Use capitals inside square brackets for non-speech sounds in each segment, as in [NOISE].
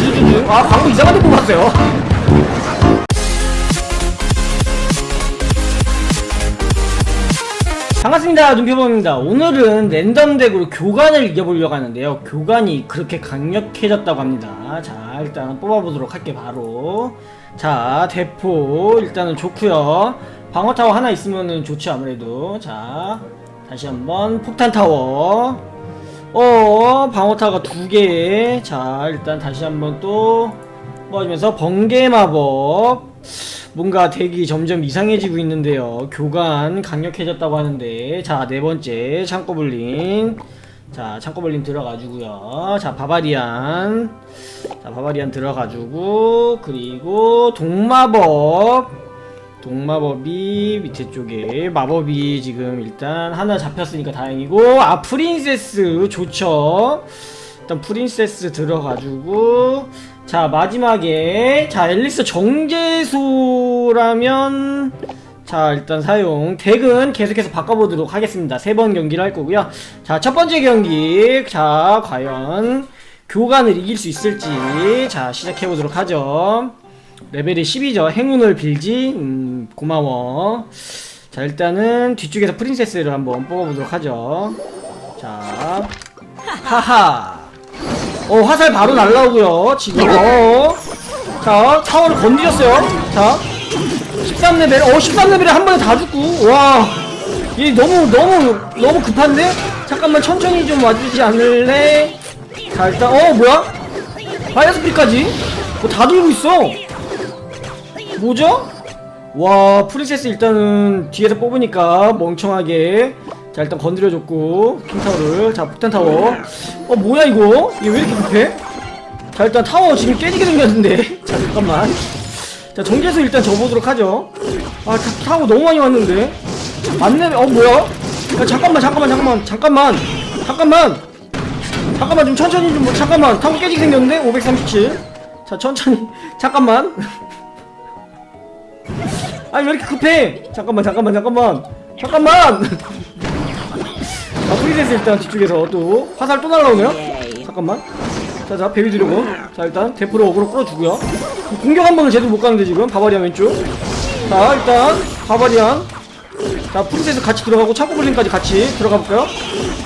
두두두두. 아, 광고 이상한 데 뽑았어요. 반갑습니다. 눈표범입니다. 오늘은 랜덤 덱으로 교관을 이겨보려고 하는데요. 교관이 그렇게 강력해졌다고 합니다. 자, 일단은 뽑아보도록 할게 바로. 자, 대포 일단은 좋고요 방어타워 하나 있으면은 좋지 아무래도. 자, 다시 한번 폭탄 타워. 어, 방어타워가 두 개. 자, 일단 다시 한번 또 뽑아주면서 번개 마법. 뭔가 덱이 점점 이상해지고 있는데요. 교관 강력해졌다고 하는데 자 네 번째 창고블린 자 창고블린 들어가지고요. 자 바바리안 자 바바리안 들어가지고 그리고 동마법 동마법이 밑에 쪽에 마법이 지금 일단 하나 잡혔으니까 다행이고 아 프린세스 좋죠. 일단 프린세스 들어가지고 자 마지막에 자 앨리스 정제소라면 자 일단 사용. 덱은 계속해서 바꿔보도록 하겠습니다. 세 번 경기를 할 거고요. 자 첫 번째 경기 자 과연 교관을 이길 수 있을지 자 시작해보도록 하죠 레벨이 10이죠. 행운을 빌지? 음 고마워. 자 일단은 뒤쪽에서 프린세스를 한번 뽑아보도록 하죠. 자. 하하. 어 화살 바로 날라오고요 지금. 어. 자 타워를 건드렸어요. 자. 13레벨 어 13레벨에 한 번에 다 죽고. 와 얘 너무 너무 너무 급한데? 잠깐만 천천히 좀 와주지 않을래? 자 일단 어 뭐야? 파이어스피까지? 뭐다 들고 있어 뭐죠? 와 프린세스 일단은 뒤에서 뽑으니까 멍청하게. 자 일단 건드려줬고 킹타워를. 자 폭탄타워. 어 뭐야 이거? 얘왜 이렇게 급해? 자 일단 타워 지금 깨지게 생겼는데. [LAUGHS] 자 잠깐만. 자 정제수 일단 접어보도록 하죠. 아 타, 타워 너무 많이 왔는데. 맞네. 어 뭐야? 야, 잠깐만 잠깐만 잠깐만. 잠깐만. 잠깐만. 잠깐만 좀 천천히 좀 뭐- 잠깐만. 타워 깨지게 생겼는데? 537자 천천히. [LAUGHS] 잠깐만 아니 왜 이렇게 급해? 잠깐만 잠깐만 잠깐만. 잠깐만! 아 프리데스 일단 뒤쪽에서 또 화살 또 날라오네요? 잠깐만. 자자 베비 드려고. 자 일단 대프로 어그로 끌어주고요. 공격 한 번은 제대로 못 가는데 지금 바바리안 왼쪽. 자 일단 바바리안. 자 프린세스 같이 들어가고 차고블린까지 같이 들어가 볼까요?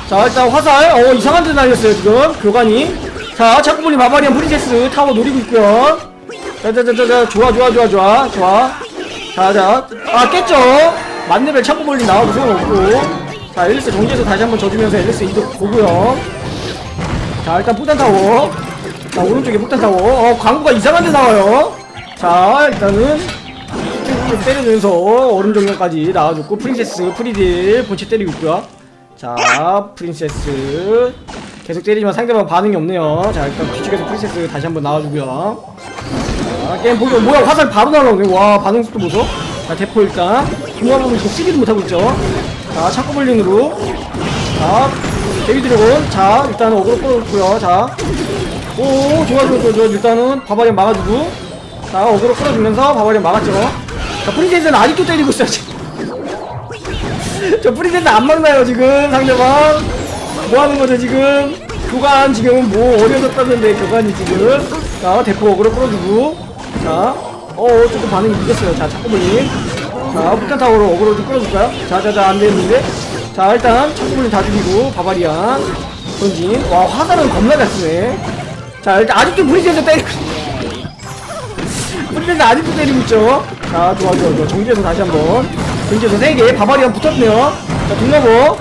자 일단 화살. 어 이상한 데 날렸어요 지금. 교관이. 자 차고블린 바바리안 프린세스 타워 노리고 있고요. 자자자자자 좋아 좋아 좋아 좋아. 좋아 자자. 아 깼죠? 만레벨 차고블린 나와도 소용없고. 자 앨리스 정지해서 다시 한번 져주면서 앨리스 이득 보고요. 자 일단 폭탄 타워. 자 오른쪽에 폭탄 타워. 어 광고가 이상한 데 나와요. 자 일단은 쭉쭉 때려주면서 정령까지 나와줬고 프린세스 프리딜 본체 때리고 있고요. 자 프린세스 계속 때리지만 상대방 반응이 없네요. 자 일단 뒤쪽에서 프린세스 다시 한번 나와주고요 자 게임 보기 뭐야 화살 바로 날아오네. 와 반응 속도 보소. 자 대포 일단. 중앙으로 지금 쓰기도 못하고 있죠. 자 차코블링으로. 자 데뷔 드래곤. 자 일단 어그로 끌어줬고요. 자오 좋아 좋아 좋아 좋아 일단은 바바리안 막아주고. 자 어그로 끌어주면서 바바리안 막았죠. 자 프린세스는 아직도 때리고 있어요 지금. [LAUGHS] 저 프린세스 안 막나요 지금 상대방? 뭐 하는 거죠 지금? 교관 지금 뭐 어려졌다는데 교관이 지금? 자 대포 어그로 끌어주고 자어 조금 반응이 이겼어요. 자 차코블링 자 폭탄 타워로 어그로 좀 끌어줄까요? 자 자 자 안 되는데. 자 일단 차코블링 다 죽이고 바바리안 전진. 와 화살은 겁나 잘 쓰네. 자 일단 아직도 프린세스 때리고 프린세스 아직도 때리고 있죠? 자 좋아 좋아 좋아. 정지해서 다시 한 번. 정지해서 3개 바바리안 붙었네요. 자 동나고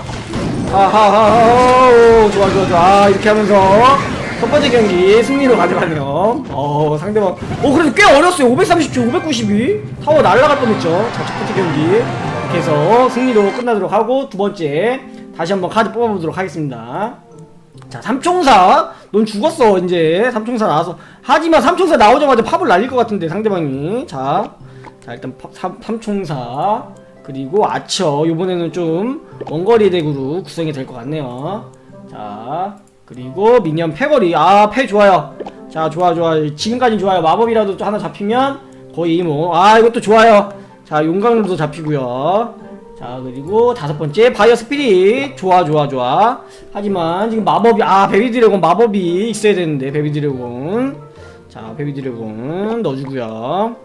아하하하 오, 좋아 좋아 좋아. 아, 이렇게 하면서 첫 번째 경기 승리로 가져가네요. 어 상대방. 어 그래도 꽤 어렸어요. 530초 592 타워 날라갈 뻔했죠. 자첫 번째 경기. 이렇게 해서 승리로 끝나도록 하고 두 번째 다시 한번 카드 뽑아보도록 하겠습니다. 자 삼총사. 넌 죽었어 이제. 삼총사 나와서. 하지만 삼총사 나오자마자 팝을 날릴 것 같은데 상대방이. 자, 자 일단 팝, 삼, 삼총사. 그리고 아처. 요번에는 좀 원거리 덱으로 구성이 될 것 같네요. 자 그리고 미니언 패거리. 아 패 좋아요. 자 좋아 좋아. 지금까지 좋아요. 마법이라도 또 하나 잡히면 거의 뭐아 이것도 좋아요. 자 용광로도 잡히고요. 자 그리고 다섯 번째 바이어 스피릿. 좋아 좋아 좋아. 하지만 지금 마법이 아 베비 드래곤 마법이 있어야 되는데 베비 드래곤. 자 베비 드래곤 넣어주고요.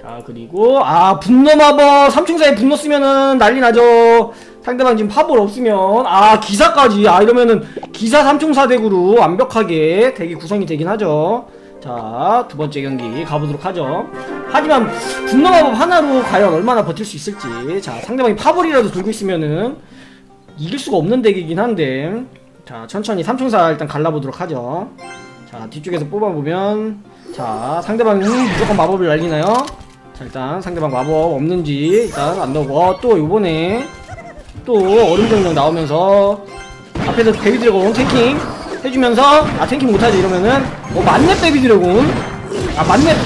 자 그리고 아 분노 마법. 삼총사에 분노 쓰면은 난리 나죠. 상대방 지금 파볼 없으면 아 기사까지. 아 이러면은 기사 삼총사 덱으로 완벽하게 덱이 구성이 되긴 하죠. 자 두 번째 경기 가보도록 하죠. 하지만 분노 마법 하나로 과연 얼마나 버틸 수 있을지. 자 상대방이 파볼이라도 들고 있으면은 이길 수가 없는 덱이긴 한데. 자 천천히 삼총사 일단 갈라보도록 하죠. 자 뒤쪽에서 뽑아보면 자 상대방은 무조건 마법을 날리나요? 자 일단 상대방 마법 없는지 일단 안 넣고. 어, 또 요번에 또 얼음정령 나오면서 앞에서 베비 드래곤 탱킹 해주면서 아 탱킹 못하지 이러면은 어 만렙 베비 드래곤. 아 만렙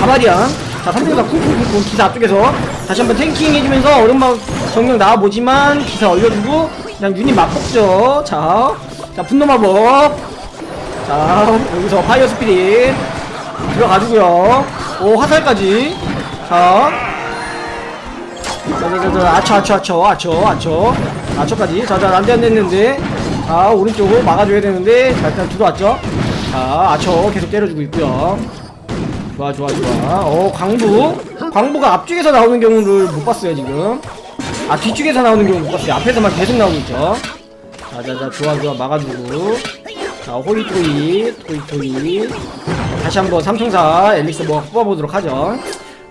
가바리안 자 3등사 쿵쿵쿵쿵 기사 앞쪽에서 다시 한번 탱킹 해주면서 얼음방 정령 나와보지만 기사 올려주고 그냥 유닛 맞먹죠. 자, 자 분노 마법. 자 여기서 파이어 스피릿 들어가주고요. 오 화살까지. 자. 자자자자 아쳐 아쳐 아쳐 아쳐 아쳐 아쳐까지. 자자 안돼 안돼 했는데. 자 오른쪽으로 막아줘야 되는데. 자 일단 들어왔죠? 자 아쳐 계속 때려주고 있고요. 좋아 좋아 좋아. 어 광부. 광부가 앞쪽에서 나오는 경우를 못 봤어요 지금. 아 뒤쪽에서 나오는 경우 못 봤어요. 앞에서만 계속 나오고 있죠? 자자자 좋아 좋아. 막아주고. 자 호이토이 토이토이. 다시 한번 삼총사 엘릭스 뭐 뽑아보도록 하죠.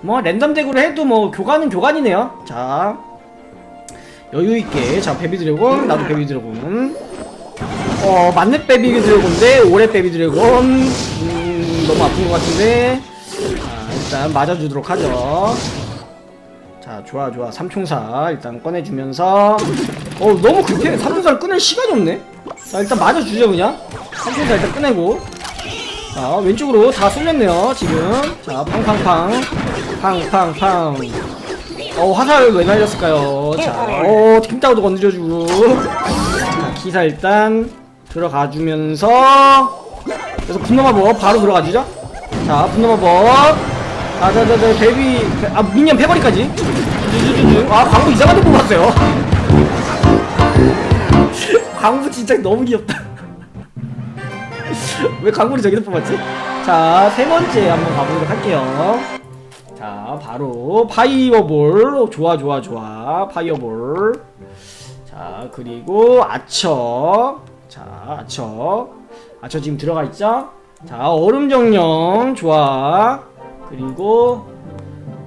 뭐 랜덤 덱으로 해도 뭐 교관은 교관이네요. 자 여유있게. 자 베비 드래곤. 나도 베비 드래곤. 어 만렙 베비 드래곤인데 올해 베비 드래곤. 음, 너무 아픈 것 같은데. 자 일단 맞아주도록 하죠. 자 좋아 좋아. 삼총사 일단 꺼내주면서. 어 너무 급해. 삼총사를 꺼낼 시간이 없네. 자 일단 맞아주죠 그냥. 삼총사 일단 꺼내고. 자 왼쪽으로 다 쏠렸네요 지금. 자 팡팡팡. 팡팡팡 어 화살 왜 날렸을까요? 자어 팀타워도 건드려주고. 자 기사 일단 들어가주면서 그래서 분노마법 바로 들어가주죠? 자 분노마법 자자자자 데뷔 아 미니언 패버리까지? 아 광고 이상한 데 뽑았어요. [LAUGHS] 광고 진짜 너무 귀엽다. [LAUGHS] 왜 광고를 저기서 뽑았지? 자, 세 번째 한번 가보도록 할게요. 자, 바로 파이어볼. 오, 좋아, 좋아, 좋아. 파이어볼. 자, 그리고 아처. 자, 아처. 아처 지금 들어가 있죠? 자, 얼음 정령. 좋아. 그리고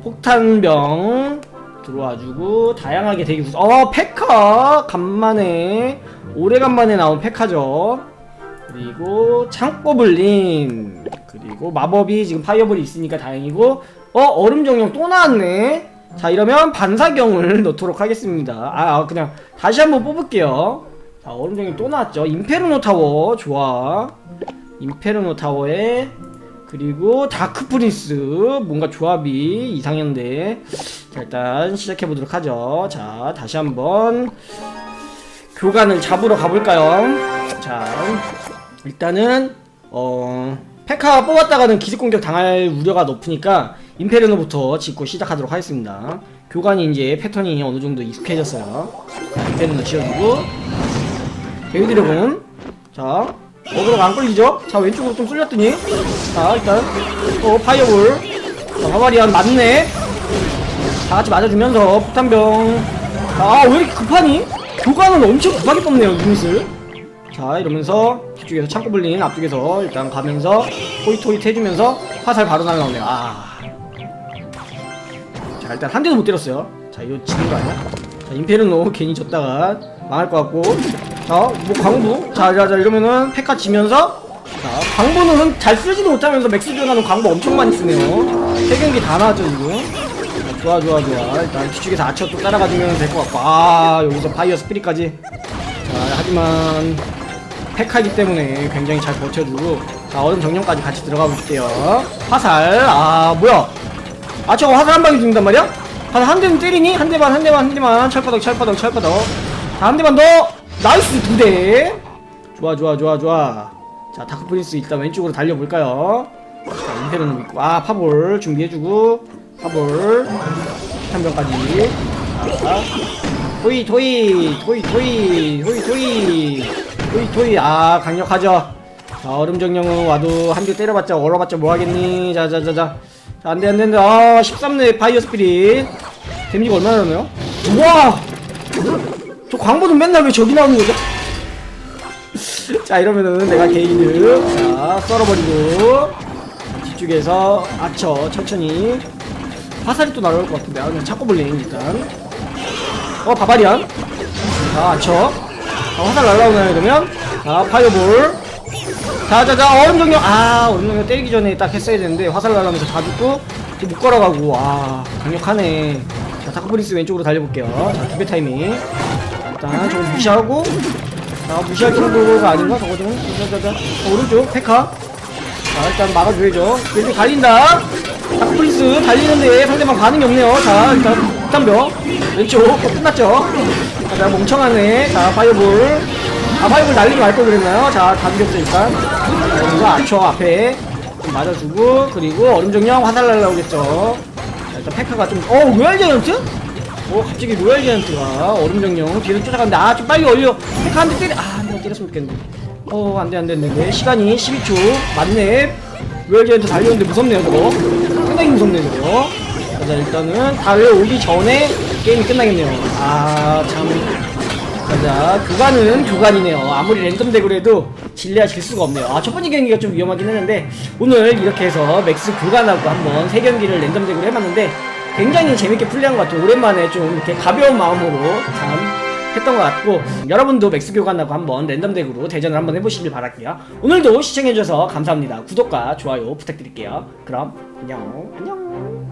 폭탄병. 들어와주고 다양하게 되게 구성. 어 페카 간만에 오래간만에 나온 페카죠. 그리고 창고블린 그리고 마법이 지금 파이어볼이 있으니까 다행이고 어 얼음 정령 또 나왔네. 자 이러면 반사경을 [LAUGHS] 넣도록 하겠습니다. 아 아, 그냥 다시 한번 뽑을게요. 자 얼음 정령 또 나왔죠. 임페르노 타워 좋아. 임페르노 타워에 그리고 다크 프린스 뭔가 조합이 이상한데. 자 일단 시작해 보도록 하죠. 자 다시 한번 교관을 잡으러 가볼까요? 자 일단은 어 페카 뽑았다가는 기습 공격 당할 우려가 높으니까 임페르노부터 짓고 시작하도록 하겠습니다. 교관이 이제 패턴이 어느 정도 익숙해졌어요. 자, 임페르노 지어주고 데위 드래곤 자 어그로가 안 끌리죠? 자 왼쪽으로 좀 쏠렸더니 자 일단 어 파이어볼 자 바바리안 맞네 다 같이 맞아주면서 폭탄병 아 왜 이렇게 급하니? 교관은 엄청 급하게 뽑네요 유닛을 자 이러면서 뒤쪽에서 창고 불린 앞쪽에서 일단 가면서 호이토이 해주면서 화살 바로 날라오네요. 아 자 일단 한 대도 못 때렸어요. 자 이거 지는 거 아니야? 자 임페르노 괜히 졌다가 망할 것 같고. 자뭐 광부. 자자자 이러면은 페카 지면서. 자 광부는 잘 쓰지도 못하면서 맥스 주연하는 광부 엄청 많이 쓰네요. 세 경기 다 나왔죠 지금. 자, 좋아 좋아 좋아. 일단 뒤쪽에서 아처 또 따라가주면 될 것 같고. 아 여기서 파이어 스피릿까지. 자 하지만 팩하기 때문에 굉장히 잘 버텨주고 자 얼음 정령까지 같이 들어가 볼게요. 화살 아 뭐야? 아 저거 화살 한 방에 죽는단 말이야? 화살 한 대는 때리니? 한 대만 한 대만 한 대만. 철바닥 철바닥 철바닥 자한 대만 더. 나이스 두대. 좋아 좋아 좋아 좋아. 자 다크 프린스 일단 왼쪽으로 달려볼까요? 자 임페르노 있고. 아 파볼 준비해주고. 파볼. 한병까지. 자 토이 토이 토이 토이 토이 토이 토이 토이. 아 강력하죠. 자 얼음 정령은 와도 한 대 때려봤자 얼어봤자 뭐하겠니? 자자자자. 자 안돼 안돼 안돼. 아 13렙 파이어 스피릿. 데미지가 얼마나 나나요? 우와! 저 광고는 맨날 왜 저기 나오는 거죠? [LAUGHS] 자 이러면은 내가 게이드 자 썰어버리고 뒤쪽에서 아쳐 천천히. 화살이 또 날아올 것 같은데. 아 그냥 찾고 볼래 일단. 어 바바리안? 자 아쳐 자, 화살 날아오나요 그러면? 자 파이어볼. 자자자 얼음 정령 아 얼음 정령 때리기 전에 딱 했어야 되는데 화살 날아오면서 다 죽고 이제 못 걸어가고. 와 강력하네. 자 다크브리스 왼쪽으로 달려볼게요. 자 두배 타이밍. 일단 저거 무시하고. 자 무시할 정도가 아닌가? 저거 좀. 자자자. 자, 오른쪽 페카. 자 일단 막아줘야죠. 왼쪽 달린다. 다크브리스 달리는데 상대방 반응이 없네요. 자 일단 폭탄벽 왼쪽. 어, 끝났죠? 자 멍청하네. 자 파이어볼. 아 파이어볼 날리지 말걸 그랬나요? 자다 죽였죠 일단. 자, 아쳐 앞에 좀 맞아주고 그리고 얼음정령 화살 날라오겠죠. 자 일단 페카가 좀어 로얄 자이언트? 오 갑자기 로얄 자이언트가 얼음정령 뒤에서 쫓아가는데 아 좀 빨리 얼려. 페카 한 대 때려 아 내가 때렸으면 좋겠는데 어 안돼 안돼 안돼. 시간이 12초. 맞네. 로얄 자이언트 달려오는데 무섭네요 저거. 상당히 무섭네요 저거 자 일단은 달려 오기 전에 게임이 끝나겠네요. 아참. 가자 교관은 교관이네요. 아무리 랜덤 해도 질려야 질 수가 없네요. 아 첫 번째 경기가 좀 위험하긴 했는데 오늘 이렇게 해서 맥스 교관하고 한번 세 경기를 랜덤 덱으로 해봤는데 굉장히 재밌게 플레이한 것 같아요. 오랜만에 좀 이렇게 가벼운 마음으로 참 했던 것 같고 여러분도 맥스 교관하고 한번 랜덤 덱으로 대전을 한번 해보시길 바랄게요. 오늘도 시청해주셔서 감사합니다. 구독과 좋아요 부탁드릴게요. 그럼 안녕. 안녕